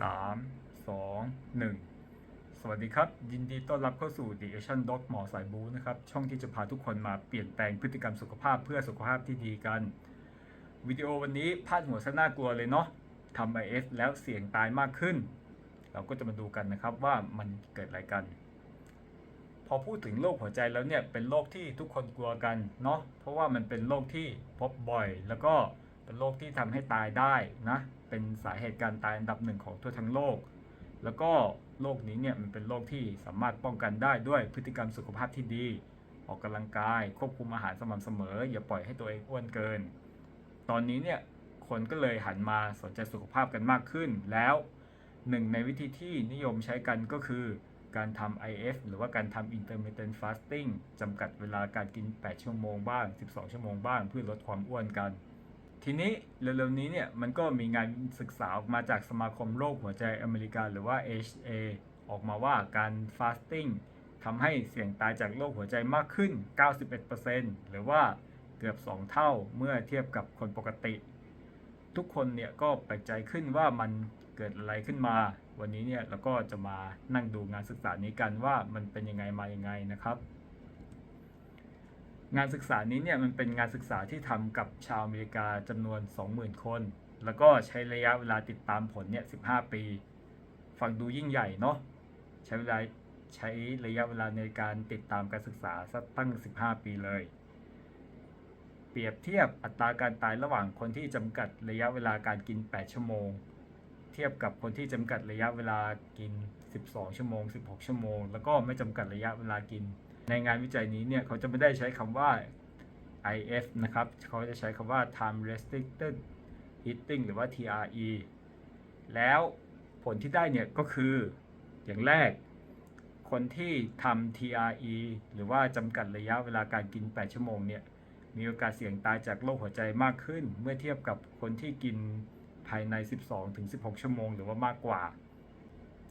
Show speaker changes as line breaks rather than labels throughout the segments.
3 2 1 สวัสดีครับ ยินดีต้อนรับเข้าสู่ The Asian Dog หมอสายบูนะครับ ช่องที่จะพาทุกคนมาเปลี่ยนแปลงพฤติกรรมสุขภาพเพื่อสุขภาพที่ดีกัน วิดีโอวันนี้พาดหัวซะน่ากลัวเลยเนาะทำ IF แล้วเสี่ยงตายมากขึ้น เราก็จะมาดูกันนะครับว่ามันเกิดอะไรกัน พอพูดถึงโรคหัวใจแล้วเนี่ยเป็นโรคที่ทุกคนกลัวกันเนาะเพราะว่ามันเป็นโรคที่พบบ่อย แล้วก็เป็นโรคที่ทำให้ตายได้นะ เป็นสาเหตุการตายอันดับหนึ่งของทั่วทั้งโลก แล้วก็โรคนี้เนี่ยมันเป็นโรคที่สามารถป้องกันได้ด้วยพฤติกรรมสุขภาพที่ดี ออกกำลังกาย ควบคุมอาหารสม่ำเสมอ อย่าปล่อยให้ตัวเองอ้วนเกิน ตอนนี้เนี่ยคนก็เลยหันมาสนใจสุขภาพกันมากขึ้น แล้วหนึ่งในวิธีที่นิยมใช้กันก็คือการทำ IF หรือว่าการทำ intermittent fasting จำกัดเวลาการกิน 8 ชั่วโมงบ้าง 12 ชั่วโมงบ้าง เพื่อลดความอ้วนกัน ทีนี้เร็วๆนี้เนี่ยมันก็มีงานศึกษาออกมาจากสมาคมโรคหัวใจอเมริกาหรือว่า HA ออกมาว่าการ fasting ทำให้เสี่ยงตายจากโรคหัวใจมากขึ้น 91%หรือว่าเกือบ 2 เท่าเมื่อเทียบกับคนปกติ ทุกคนเนี่ยก็แปลกใจขึ้นว่ามันเกิดอะไรขึ้นมา วันนี้เนี่ยเราก็จะมานั่งดูงานศึกษานี้กันว่ามันเป็นยังไงมายังไงนะครับ งานศึกษานี้เนี่ยมันเป็นงานศึกษาที่ทำกับชาวอเมริกาจำนวน 20,000 คน แล้วก็ใช้ระยะเวลาติดตามผลเนี่ย15 ปี ฟังดูยิ่งใหญ่เนาะใช้เวลาใช้ระยะเวลาในการติดตามการศึกษาสักตั้ง 15 ปีเลย เปรียบเทียบอัตราการตายระหว่างคนที่จำกัดระยะเวลาการกิน 8 ชั่วโมง เทียบกับคนที่จำกัดระยะเวลากิน 12 ชั่วโมง 16 ชั่วโมง แล้วก็ไม่จำกัดระยะเวลากิน ในงานวิจัยนี้เนี่ยเขาจะไม่ได้ใช้คำว่า IF นะครับเขาจะใช้คำว่า time restricted eating หรือว่า TRE แล้วผลที่ได้เนี่ยก็คืออย่างแรก คนที่ทำ TRE หรือว่าจำกัดระยะเวลาการกิน 8 ชั่วโมงเนี่ยมีโอกาสเสี่ยงตายจากโรคหัวใจมากขึ้น เมื่อเทียบกับคนที่กินภายใน 12-16 ชั่วโมง หรือว่ามากกว่า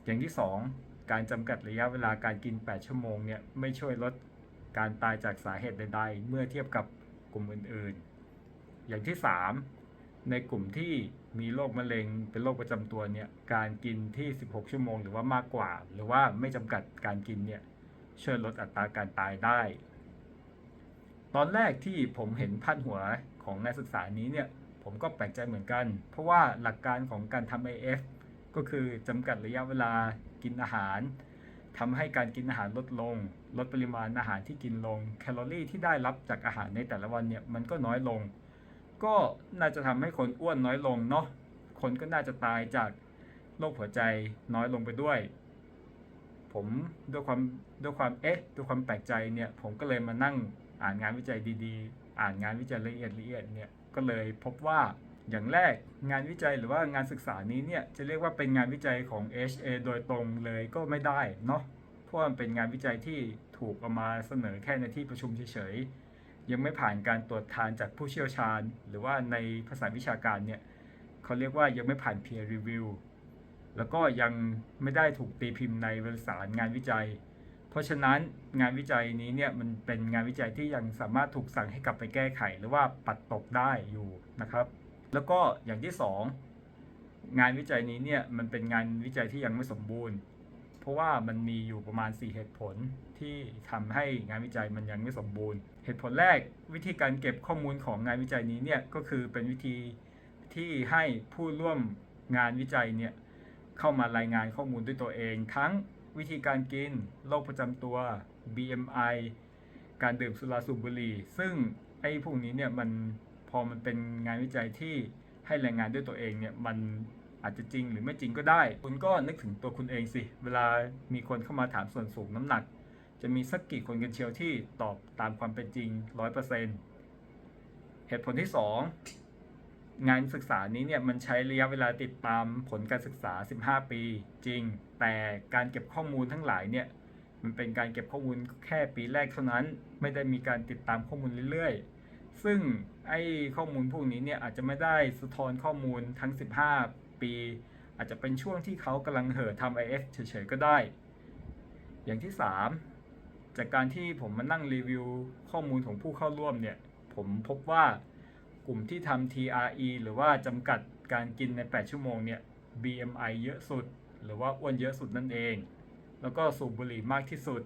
อย่างที่ 2 การจำกัดระยะเวลาการกิน 8 ชั่วโมงเนี่ยไม่ช่วยลดการตายจากสาเหตุใดๆ เมื่อเทียบกับกลุ่มอื่นๆ อย่างที่ 3 ในกลุ่มที่มีโรคมะเร็งเป็นโรคประจำตัวเนี่ยการกินที่ 16 ชั่วโมง หรือว่ามากกว่า หรือว่าไม่จำกัดการกินเนี่ยช่วยลดอัตราการตายได้ ตอนแรกที่ผมเห็นพาดหัวของนักศึกษานี้เนี่ยผมก็แปลกใจเหมือนกัน เพราะว่าหลักการของการทำ AF ก็คือจำกัดระยะเวลา กินอาหารทำให้การกินอาหารลดลง ลดปริมาณอาหารที่กินลง แคลอรี่ที่ได้รับจากอาหารในแต่ละวันเนี่ยมันก็น้อยลง ก็น่าจะทำให้คนอ้วนน้อยลงเนาะคนก็น่าจะตายจากโรคหัวใจน้อยลงไปด้วย ผมด้วยความด้วยความเอ๊ะด้วยความแปลกใจเนี่ยผมก็เลยมานั่งอ่านงานวิจัยดีๆ อ่านงานวิจัยละเอียดละเอียดเนี่ยก็เลยพบว่า อย่างแรกงานวิจัยหรือว่างานศึกษานี้เนี่ยจะเรียกว่าเป็นงานวิจัยของ HA โดยตรงเลยก็ไม่ได้เนาะเพราะมันเป็นงานวิจัยที่ถูกเอามาเสนอแค่ในที่ประชุมเฉยๆยังไม่ผ่านการตรวจทานจากผู้เชี่ยวชาญ หรือว่าในภาษาวิชาการเนี่ยเขาเรียกว่ายังไม่ผ่าน peer review แล้วก็ยังไม่ได้ถูกตีพิมพ์ในวารสารงานวิจัย เพราะฉะนั้นงานวิจัยนี้เนี่ยมันเป็นงานวิจัยที่ยังสามารถถูกสั่งให้กลับไปแก้ไข หรือว่าปัดตกได้อยู่นะครับ แล้วก็อย่างที่สองงานวิจัยนี้เนี่ยมันเป็นงานวิจัยที่ยังไม่สมบูรณ์ เพราะว่ามันมีอยู่ประมาณ 4 เหตุผลที่ทำให้งานวิจัยมันยังไม่สมบูรณ์ เหตุผลแรกวิธีการเก็บข้อมูลของงานวิจัยนี้เนี่ยก็คือเป็นวิธีที่ให้ผู้ร่วมงานวิจัยเนี่ยเข้ามารายงานข้อมูลด้วยตัวเอง ทั้งวิธีการกินโรคประจำตัว BMI การดื่มสุราสูบบุหรี่ ซึ่งไอ้พวกนี้เนี่ยมัน อมันเป็นงานวิจัยที่ให้รายงานด้วยตัวเองเนี่ยมันอาจจะจริงหรือไม่จริงก็ได้ คุณก็นึกถึงตัวคุณเองสิ เวลามีคนเข้ามาถามส่วนสูงน้ำหนัก จะมีสักกี่คนกันเชียวที่ตอบตามความเป็นจริง100%เหตุผลที่ 2 งานศึกษานี้เนี่ยมันใช้ระยะเวลาติดตามผลการศึกษา 15 ปีจริง แต่การเก็บข้อมูลทั้งหลายเนี่ยมันเป็นการเก็บข้อมูลแค่ปีแรกเท่านั้น ไม่ได้มีการติดตามข้อมูลเรื่อยๆ ซึ่งไอ้ข้อมูลพวกนี้เนี่ยอาจจะไม่ได้สะท้อนข้อมูลทั้ง 15 ปี อาจจะเป็นช่วงที่เขากำลังเห่อทำ IF เฉยๆ ก็ได้ อย่างที่ 3 จากการที่ผมมานั่งรีวิวข้อมูลของผู้เข้าร่วมเนี่ย ผมพบว่ากลุ่มที่ทำ TRE หรือว่าจำกัดการกินใน 8 ชั่วโมงเนี่ย BMI เยอะสุด หรือว่าอ้วนเยอะสุดนั่นเอง แล้วก็สูบบุหรี่มากที่สุด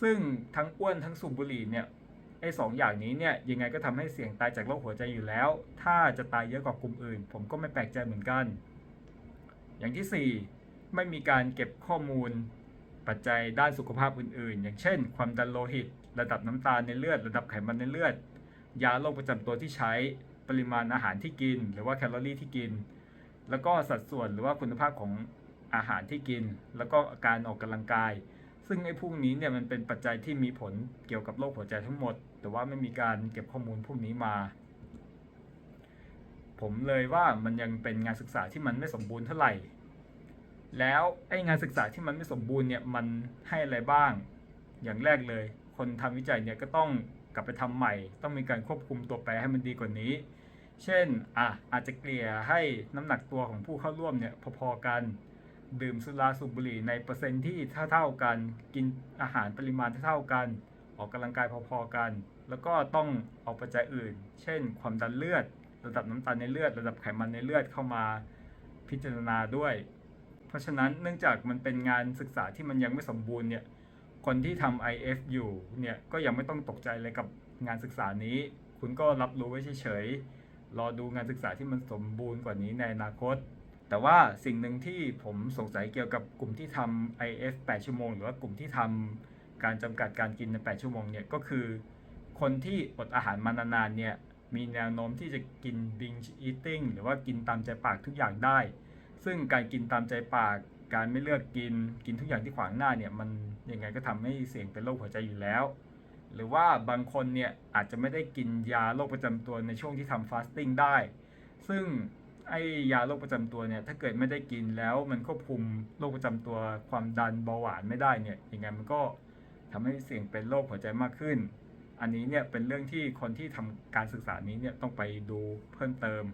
ซึ่งทั้งอ้วนทั้งสูบบุหรี่เนี่ย ไอ้สองอย่างนี้เนี่ยยังไงก็ทำให้เสี่ยงตายจากโรคหัวใจอยู่แล้ว ถ้าจะตายเยอะกว่ากลุ่มอื่น ผมก็ไม่แปลกใจเหมือนกัน อย่างที่ 4 ไม่มีการเก็บข้อมูลปัจจัยด้านสุขภาพอื่นๆ อย่างเช่น ความดันโลหิต ระดับน้ำตาลในเลือด ระดับไขมันในเลือด ยาโรคประจำตัวที่ใช้ ปริมาณอาหารที่กิน หรือว่าแคลอรี่ที่กิน แล้วก็สัดส่วนหรือว่าคุณภาพของอาหารที่กิน แล้วก็การออกกำลังกาย ซึ่งไอ้พวกนี้เนี่ยมันเป็นปัจจัยที่มีผลเกี่ยวกับโรคหัวใจทั้งหมด แต่ว่าไม่มีการเก็บข้อมูลพวกนี้มา ผมเลยว่ามันยังเป็นงานศึกษาที่มันไม่สมบูรณ์เท่าไหร่ แล้วไอ้งานศึกษาที่มันไม่สมบูรณ์เนี่ยมันให้อะไรบ้าง อย่างแรกเลย คนทำวิจัยเนี่ยก็ต้องกลับไปทำใหม่ ต้องมีการควบคุมตัวแปรให้มันดีกว่านี้ เช่นอะอาจจะเกลี่ยให้น้ำหนักตัวของผู้เข้าร่วมเนี่ยพอๆกันดื่มสุราสูบบุหรี่ในเปอร์เซ็นต์ที่เท่าๆกัน กินอาหารปริมาณเท่าๆกัน ออกกำลังกายพอๆกัน แล้วก็ต้องเอาปัจจัยอื่น เช่น ความดันเลือด ระดับน้ำตาลในเลือด ระดับไขมันในเลือดเข้ามาพิจารณาด้วย เพราะฉะนั้นเนื่องจากมันเป็นงานศึกษาที่มันยังไม่สมบูรณ์เนี่ย คนที่ทำ IF อยู่เนี่ยก็ยังไม่ต้องตกใจเลยกับงานศึกษานี้ คุณก็รับรู้ไว้เฉยๆ รอดูงานศึกษาที่มันสมบูรณ์กว่านี้ในอนาคต แต่ว่าสิ่งหนึ่งที่ผมสงสัยเกี่ยวกับกลุ่มที่ทำ IF 8 ชั่วโมง หรือว่ากลุ่มที่ทำการจำกัดการกินใน 8 ชั่วโมงเนี่ยก็คือ คนที่อดอาหารมานานๆเนี่ยมีแนวโน้มที่จะกิน binge eating หรือว่ากินตามใจปากทุกอย่างได้ ซึ่งการกินตามใจปาก การไม่เลือกกิน กินทุกอย่างที่ขวางหน้าเนี่ยมันยังไงก็ทำให้เสี่ยงเป็นโรคหัวใจอยู่แล้ว หรือว่าบางคนเนี่ยอาจจะไม่ได้กินยาโรคประจำตัวในช่วงที่ทำฟาสติ้งได้ ซึ่งไอ้ยาโรคประจำตัวเนี่ยถ้าเกิดไม่ได้กินแล้วมันควบคุมโรคประจำตัวความดันเบาหวานไม่ได้เนี่ยยังไงมันก็ทำให้เสี่ยงเป็นโรคหัวใจมากขึ้น อันนี้เนี่ยเป็นเรื่องที่คนที่ทำการศึกษานี้เนี่ยต้องไปดูเพิ่มเติม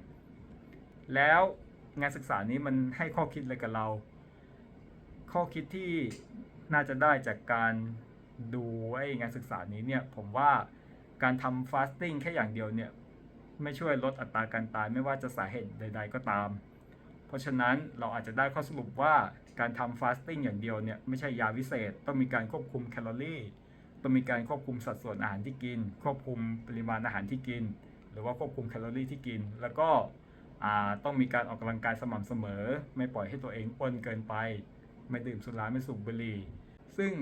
แล้วงานศึกษานี้มันให้ข้อคิดอะไรกับเรา ข้อคิดที่น่าจะได้จากการดูไอ้งานศึกษานี้เนี่ยผมว่าการทำฟาสติ้งแค่อย่างเดียวเนี่ยไม่ช่วยลดอัตราการตายไม่ว่าจะสาเหตุใด ๆ ก็ตาม เพราะฉะนั้นเราอาจจะได้ข้อสรุปว่าการทำฟาสติ้งอย่างเดียวเนี่ยไม่ใช่ยาวิเศษ ต้องมีการควบคุมแคลอรี่ ต้องมีการควบคุมสัดส่วนอาหารที่กิน ควบคุมปริมาณอาหารที่กิน หรือว่าควบคุมแคลอรี่ที่กิน แล้วก็ต้องมีการออกกำลังกายสม่ำเสมอ ไม่ปล่อยให้ตัวเองอ้วนเกินไป ไม่ดื่มสุราไม่สูบบุหรี่ ซึ่ง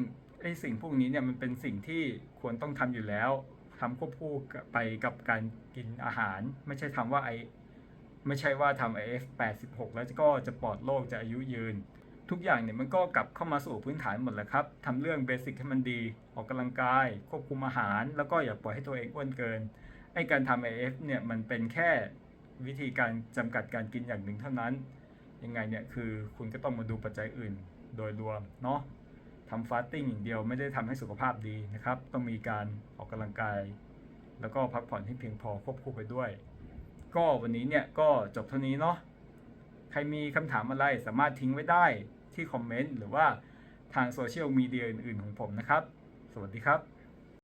ไอ้สิ่งพวกนี้เนี่ยมันเป็นสิ่งที่ควรต้องทำอยู่แล้วทำควบคู่ไปกับการกินอาหาร ไม่ใช่ทำว่าไอไม่ใช่ว่าทำ IF 86แล้วก็จะปลอดโรคจะอายุยืน ทุกอย่างเนี่ยมันก็กลับเข้ามาสู่พื้นฐานหมดแหละครับทำเรื่องเบสิกให้มันดี ออกกำลังกาย ควบคุมอาหาร แล้วก็อย่าปล่อยให้ตัวเองอ้วนเกิน ไอ้การทำ IF เนี่ยมันเป็นแค่วิธีการจำกัดการกินอย่างหนึ่งเท่านั้น ยังไงเนี่ยคือคุณก็ต้องมาดูปัจจัยอื่นโดยรวมเนาะทำฟาสติ้งอย่างเดียวไม่ได้ทำให้สุขภาพดีนะครับ ต้องมีการออกกำลังกาย แล้วก็พักผ่อนให้เพียงพอควบคู่ไปด้วย ก็วันนี้เนี่ยก็จบเท่านี้เนาะ ใครมีคำถามอะไรสามารถทิ้งไว้ได้ ที่คอมเมนต์หรือว่าทางโซเชียลมีเดียอื่นๆของผมนะครับ สวัสดีครับ